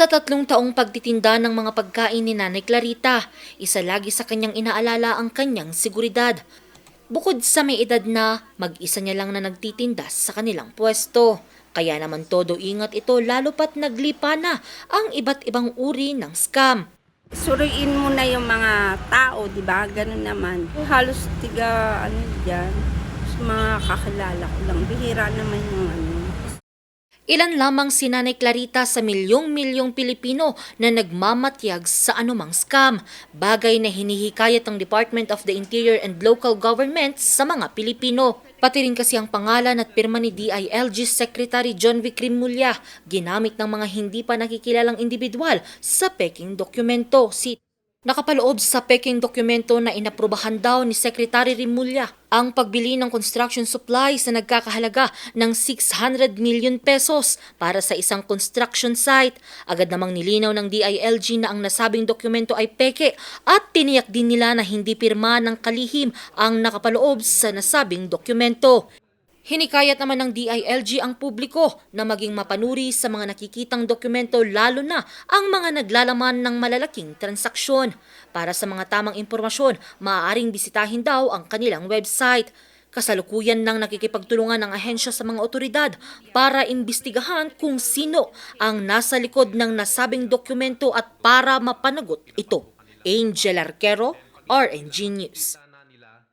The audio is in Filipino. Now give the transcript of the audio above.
Sa tatlong taong pagtitinda ng mga pagkain ni Nanay Clarita, isa lagi sa kanyang inaalala ang kanyang seguridad. Bukod sa may edad na, mag-isa niya lang na nagtitinda sa kanilang pwesto. Kaya naman todo ingat ito lalo pat naglipa na ang iba't ibang uri ng scam. Suriin mo na yung mga tao, di ba? Ganun naman. Halos tiga, ano dyan, mga kakilala ko lang. Bihira naman yung ano. Ilan lamang si Nanay Clarita sa milyong-milyong Pilipino na nagmamatyag sa anumang scam, bagay na hinihikayat ng Department of the Interior and Local Government sa mga Pilipino. Pati rin kasi ang pangalan at pirma ni DILG Secretary John V. Crimulya ginamit ng mga hindi pa nakikilalang individual sa peking dokumento. Si Nakapaloob sa peking dokumento na inaprubahan daw ni Secretary Rimulya ang pagbili ng construction supplies na nagkakahalaga ng 600 million pesos para sa isang construction site. Agad namang nilinaw ng DILG na ang nasabing dokumento ay peke at tiniyak din nila na hindi pirma ng kalihim ang nakapaloob sa nasabing dokumento. Hinikayat naman ng DILG ang publiko na maging mapanuri sa mga nakikitang dokumento lalo na ang mga naglalaman ng malalaking transaksyon. Para sa mga tamang impormasyon, maaaring bisitahin daw ang kanilang website. Kasalukuyan nang nakikipagtulungan ng ahensya sa mga otoridad para imbestigahan kung sino ang nasa likod ng nasabing dokumento at para mapanagot ito. Angel Arquero, RNG News.